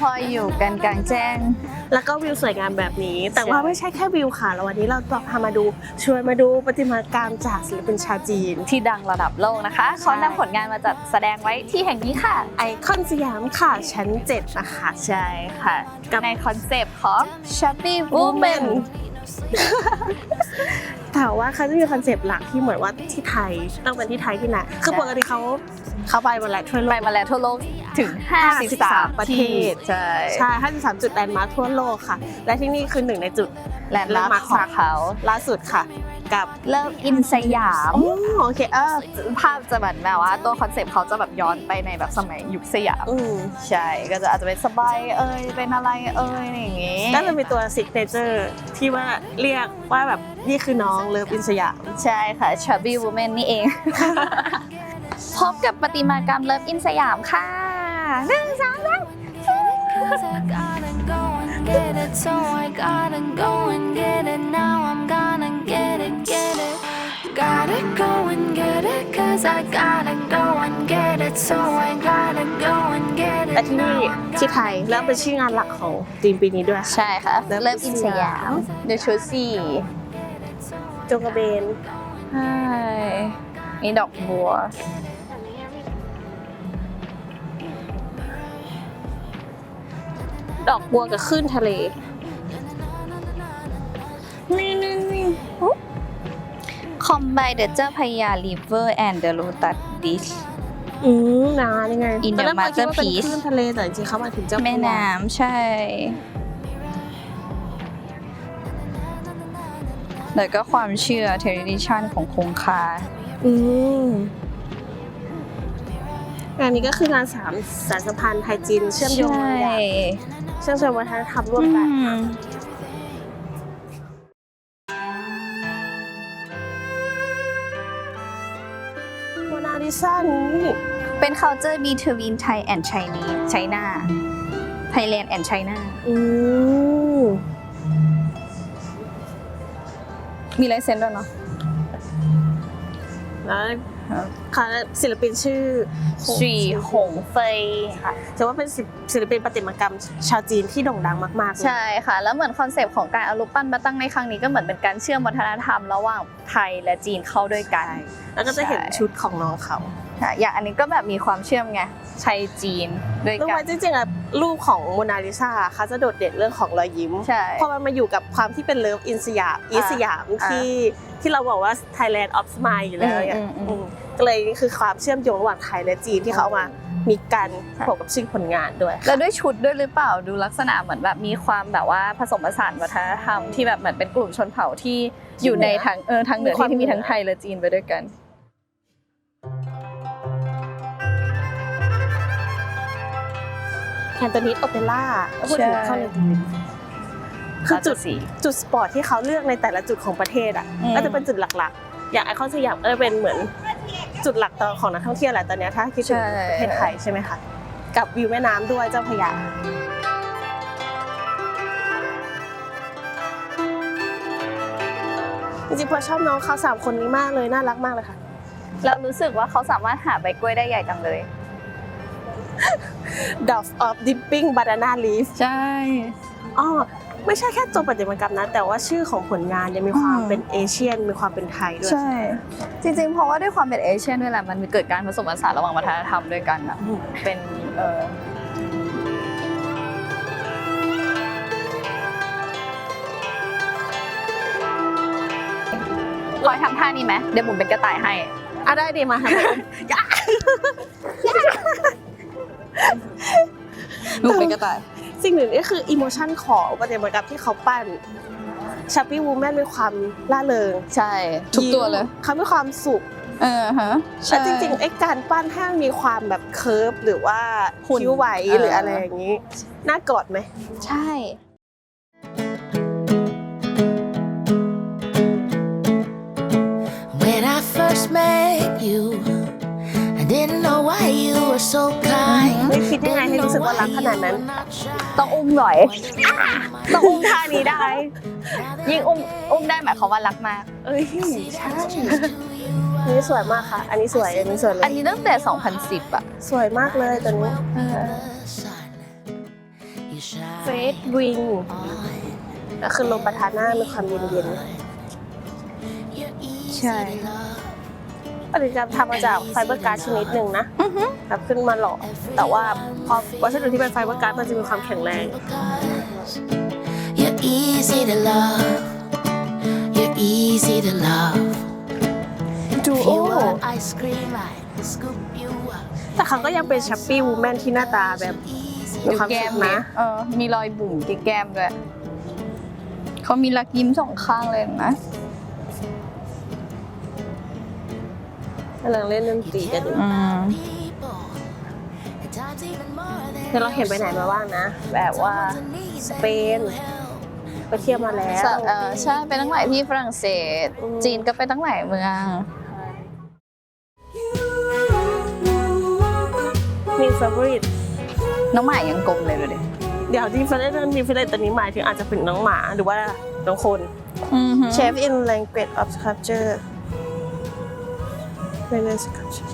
พออยู่กันกลางแจ้ง แล้วก็วิวสวยงามแบบนี้ แต่ว่าใช่ไม่ใช่แค่วิวค่ะแล้ววันนี้เราจะพามาดูชวนมาดูประติมากรรมจากศิลปินชาวจีน ที่ดังระดับโลกนะคะเขานำผลงานมาจัดแสดงไว้ที่แห่งนี้ค่ะ ไอคอนสยามค่ะ ชั้น 7 นะคะ ใช่ค่ะกับในคอนเซปต์ของ Chubby Woman แต่ว่าเขาจะมีคอนเซปต์หลักที่เหมือนว่าที่ไทยต้องเป็นที่ไทยที่ไหนคือปกติเขาเขาไปหมดแล้วทั่วโลไปกมาแล้วทั่วโลก ถึง 53 ประเทศ ใช่ใช่ 53 จุดแลนด์มาร์คทั่วโลกค่ะ และที่นี่คือหนึ่งในจุดแลนด์มาร์คของเขาล่าสุดค่ะ กับเริ่มอินสยามอ๋อโอเคเออภาพจะแบบแบบว่าตัวคอนเซปต์เขาจะแบบย้อนไปในแบบสมัยยุคสยามอืมใช่ก็จะอาจจะเป็นสบายเอ่ยเป็นอะไรเอ่ยอะไรอย่างงี้ก็จะมีตัวซิกเนเจอร์ที่ว่าเรียกว่าแบบนี่คือน้องเลิฟอินสยาม ใช่ค่ะ Chubby Woman นี่เอง พบกับประติมากรรมเลิฟอินสยามค่ะ หนึ่งสองสาม Cause I gotta go and get it, so I gotta go and get it. Now I'm gonna get it, get it. Gotta go and get it, cause I gotta go and get it, so I gotta go and get และ it. ที่นี่ Now I'm ที่ไทยแล้วเป็นชื่องานหลักของทีมปีนี้ด้วย ใช่ค่ะ Love เลิฟ in อินสยาม The c h o s y จงกระเบนใช่มีดอกบัว ดอกบัวกับคลื่นทะเลนี่นี่นี่คอมไบเดเจ้าพญา River and the Lotus Dish อืมนานี่ไง In ตอน the แรกเราคิดว่าเป็น masterpiece คลื่นทะเลแต่จริงๆเขามาถึงเจ้าแม่น้ำใช่ แล้วก็ความเชื่อ tradition ของคงคา อืม งานนี้ก็คืองานสามสารสัมพันธ์ไทยจีนเชื่อมโยงใช่บางอย่างเชื่อมโยงวัฒนธรรมร่วมอืกันมโมนาลิซานี้เป็น culture between Thai and Chinese China Thailand and China อืมมีลายเซ็นด้วยเนาะแล้ว ค่ะศิลปินชื่อสีหงเฟยค่ะ จะว่าเป็นศิลปินประติมากรรมชาวจีนที่โด่งดังมากๆเลย ใช่ค่ะ แล้วเหมือนคอนเซปต์ของการเอารูปปั้นมาตั้งในครั้งนี้ก็เหมือนเป็นการเชื่อมวัฒนธรรมระหว่างไทยและจีนเข้าด้วยกัน แล้วก็จะเห็นใช่ ชุดของน้องเขา ค่ะอย่างอันนี้ก็แบบมีความเชื่อมไงไทยจีนด้วยรู้กัไหมน จริงๆอะรูปของโมนาลิซาเขาจะโดดเด่นเรื่องของรอยยิ้ม ใช่ พอมันมาอยู่กับความที่เป็นเลิฟอินสยามอีสยามอ่าที่ที่เราบอกว่า Thailand of Smile อยู่แล้วเนี่ยอืมอืมอืมอืมก็เลยนี่คือความเชื่อมโยงระหว่างไทยและจีนที่เขาเอามามีการค่ะ ผกกับชื่อผลงานด้วยแล้วด้วยชุดด้วยหรือเปล่าดูลักษณะเหมือนแบบมีความแบบว่าผสมผสานวัฒนธรรมที่แบบเหมือนเป็นกลุ่มชนเผ่าที่อยู่ในทางเออทางเหนือมีความที่มีเหนือทั้งไทยและจีนไปด้วยกัน แคนโตนิสโอเปร่าพูดถึงใช่เข้าในตรงนี้คือจุดสีจุดสปอร์ตที่เขาเลือกในแต่ละจุดของประเทศอะอืมก็จะเป็นจุดหลักๆ อย่างไอคอนสยามก็จะเป็นเหมือนจุดหลักต่อของนักท่องเที่ยวแหละตอนเนี้ยถ้าคิดถึงประเทศไทยใช่ไหมคะกับวิวแม่น้ำด้วยเจ้าพระยาจริงๆพอชอบน้องเขาสามคนนี้มากเลยน่ารักมากเลยค่ะเรารู้สึกว่าเขาสามารถหาใบกล้วยได้ใหญ่จังเลย Dove of Dipping Banana Leaf ใช่ อ๋อไม่ใช่แค่ตัวประติมากรรมนะ แต่ว่าชื่อของผลงานยังมีความอืมเป็นเอเชียน มีความเป็นไทยด้วยใช่ จริงๆ เพราะว่าด้วยความเป็นเอเชียนด้วยแหละ มันมีเกิดการผสมผสานระหว่างวัฒนธรรมด้วยกันอะอืมเป็นเออลอยทำท่านี้ไหมเดี๋ยวบุ๋มเป็นกระต่ายให้อะได้ดีมาค่ะ บุ๋มเป็นกระต่าย สิ่งหนึ่งนี่คืออิโมชันของประติมากรรมที่เขาปั้นชัปปี้วูแมนมีความล่าเริงใช่ ทุกตัวเลยมเขามีความสุขเออฮะและจริงๆไอ้การปั้นให้มันมีความแบบเคิร์ฟหรือว่าหุ่นคิ้วไหวเออหรืออะไรอย่างนี้ น่ากอดไหม ใช่ When I first met you, I didn't know why you were so kind. ไม่คิดยังไงให้รู้สึกว่ารักขนาดนั้น ต้องอุ้มหน่อย ต้องอุ้มท่านี้ได้ ยิ่งอุ้มอุ้มได้หมายความว่ารักมาก เอ้ยใช่อันนี้สวยมากค่ะ อันนี้สวย อันนี้สวยเลอันยนี้ตั้งแต่ 2010 อะ สวยมากเลยตัวนี้ sun. Red Wing ก็คือลมประทานหน้ามีความเย็นใช่ ๆอันนี้จะทำมาจากไฟเบอร์การ์ดชนิดหนึ่งนะแบบขึ้นมาหล่อแต่ว่าพอวัสดุที่เป็นไฟเบอร์การ์ดมันจะมีความแข็งแรง You're easy to love. You're easy to love. ดู If โอ you want ice cream, I scoop you up. แต่เขาก็ยังเป็นชัปปี้วูแมนที่หน้าตาแบบมีดูความแก้สุมขนะนะ เออมีรอยบุ๋มที่แก้มด้วยเขามีรักยิ้มสองข้างเลยนะกำลังเล่นดนตรีกันอยู่อืม People. At times even more than คือเราเห็นไปไหนมาบ้างนะ แบบว่าสเปนไปเที่ยวมาแล้วสะเออใช่ไปตั้งหลายที่ฝรั่งเศส อืม จีนก็ไปตั้งหลายเมือง มีฟ a วอริตน้องหมายังกลมเลยดูดิเดี๋ยวที่เฟรนด์มีเฟรนด์ตัวนี้หมายถึงอาจจะเป็นน้องหมาหรือว่าน้องคน Chef in language of sculpture when the sculpture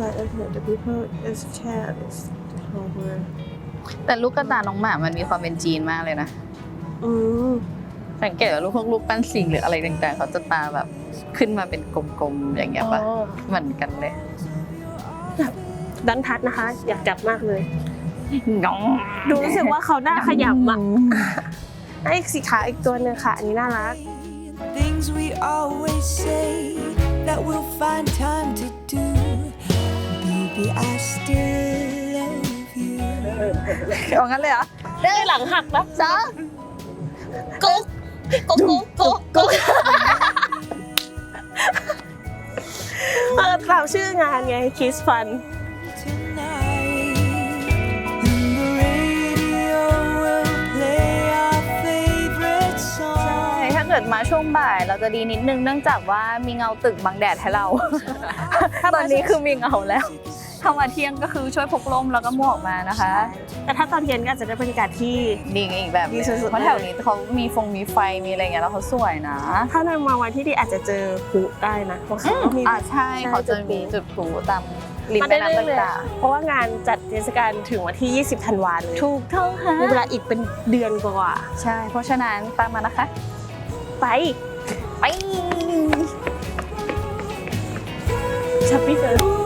like the people is chair is over แต่ลูกกระตาน้องหมามันมีความเป็นจีนมากเลยนะ อืมสังเกตว่าลูกพวกลูกปั้นสิงหรืออะไรต่างๆ เขาจะตาแบบขึ้นมาเป็นกลมๆ อย่างเงี้ยปะอ๋อเหมือนกันเลย ดันทัดนะคะ อยากจับมากเลยน้องดูรู้สึกว่าเขาหน้าขยับอะไอ้สีขาวอีกตัวหนึ่งค่ะ อันนี้น่ารัก Things we always say that we'll find time to do. Baby, I still love you. เอางั้นเลยเหรอได้หลังหักนะจ้ากุ๊กกุ๊กกุ๊กกุ๊กกุ๊กเออตามชื่องานไง Kiss Fun ดมาช่วงบ่ายเราจะดีนิดนึงเนื่องจากว่ามีเงาตึกบังแดดให้เรา ตอนนี้คือมีเงาแล้วถ้ามาเที่ยงก็คือช่วยพกร่มแล้วก็หมวกมานะคะ แต่ถ้าตอนเย็นก็อาจจะได้บรรยากาศที่ดีอีกแบบหดีนึงสุดๆเพราะแถวนี้เขามีฟงมีไฟมีอะไรเงี้ยแล้วเขาสวยนะ ถ้าเรามาวันที่ดีอาจจะเจอพลุได้นะเพราะเขาก็มีอ่าใช่ใช่เขาจะมีจุจุดดพพลุลุตามริมมาแม่ได้น้ำเรื่อยๆต่างเพราะว่างานจัดเทศกาลถึงวันที่ 20 ธันวาเลยๆถูกต้องค่ะมีเวลาอีกเป็นเดือนกว่า ใช่ เพราะฉะนั้นตามมานะคะๆ ไป ไปชับปี้เจอ